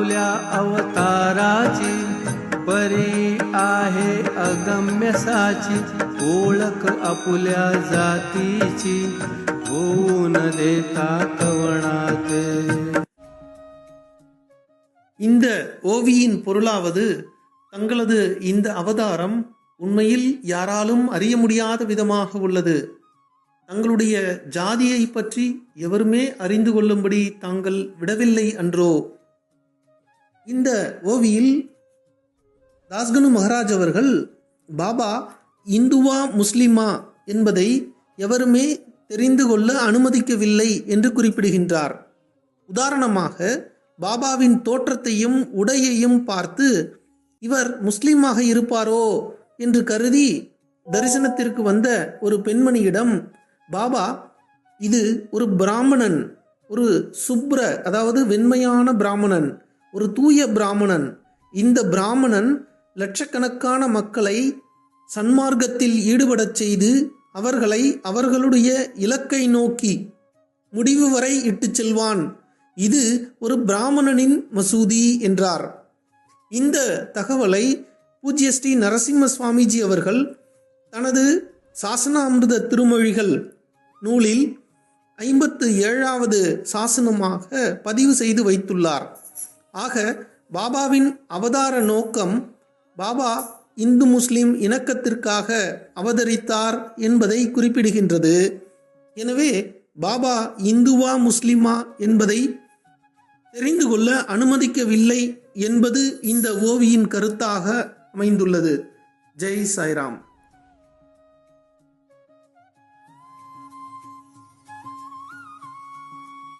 आपल्या अवताराची परी आहे अगम्य साची ओळख आपल्या जातीची होऊन देता कवणाते இந்த ஓவியின் பொருளாவது தங்களது இந்த அவதாரம் உண்மையில் யாராலும் அறிய முடியாத விதமாக உள்ளது தங்களுடைய ஜாதியை பற்றி எவருமே அறிந்து கொள்ளும்படி தாங்கள் விடவில்லை அன்றோ இந்த ஓவியில் தாஸ்கனு மகாராஜ் அவர்கள் பாபா இந்துவா முஸ்லிமா என்பதை எவருமே தெரிந்து கொள்ள அனுமதிக்கவில்லை என்று குறிப்பிடுகின்றார். உதாரணமாக பாபாவின் தோற்றத்தையும் உடையையும் பார்த்து இவர் முஸ்லீமாக இருப்பாரோ? என்று கருதி தரிசனத்திற்கு வந்த ஒரு பெண்மணியிடம் பாபா இது ஒரு பிராமணன் ஒரு சுப்ர அதாவது வெண்மையான பிராமணன் ஒரு தூய பிராமணன். இந்த பிராமணன் லட்சக்கணக்கான மக்களை சன்மார்க்கத்தில் ஈடுபடச் செய்து அவர்களை அவர்களுடைய இலக்கை நோக்கி முடிவு வரை இட்டுச் செல்வான். இது ஒரு பிராமணனின் மசூதி என்றார். இந்த தகவலை பூஜ்ய ஸ்ரீ நரசிம்ம சுவாமிஜி அவர்கள் தனது சாசன அமிர்த திருமொழிகள் நூலில் ஐம்பத்து ஏழாவது சாசனமாக பதிவு செய்து வைத்துள்ளார். ஆக பாபாவின் அவதார நோக்கம் பாபா இந்து முஸ்லிம் இணக்கத்திற்காக அவதரித்தார் என்பதை குறிப்பிடுகின்றது. எனவே பாபா இந்துவா முஸ்லிமா என்பதை தெரிந்து கொள்ள அனுமதிக்கவில்லை என்பது இந்த ஓவியின் கருத்தாக அமைந்துள்ளது. ஜெய் சாய்ராம்.